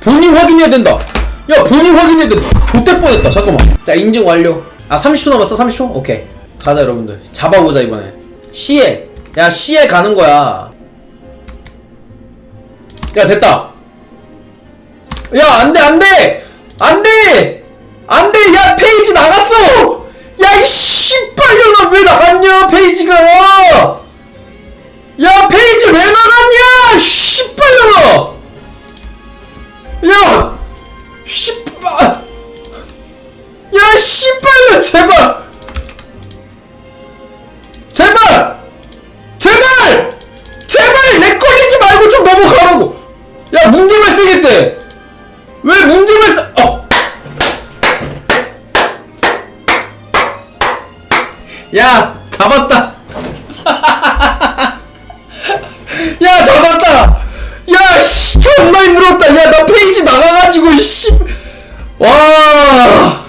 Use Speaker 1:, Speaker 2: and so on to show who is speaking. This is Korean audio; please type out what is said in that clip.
Speaker 1: 본인 확인해야 된다. 야, 본인 확인해야 된다. 좆될 뻔했다. 잠깐만. 자, 인증 완료. 아, 30초 남았어? 30초? 오케이. 가자, 여러분들. 잡아보자, 이번에. CL. 야, CL 가는 거야. 야, 됐다. 야, 안 돼, 안 돼! 안 돼! 안 돼! 야, 페이지 나갔어! 야, 이 씨발년아, 왜 나갔냐, 페이지가! 제발! 제발! 제발! 제발! 내 걸리지 말고 좀 넘어가라고! 야, 문제 발생했대! 왜 문제 발생, 어! 야, 잡았다! 야, 잡았다! 야, 씨, 존나 힘들었다! 야, 나 페이지 나가가지고, 씨! 와!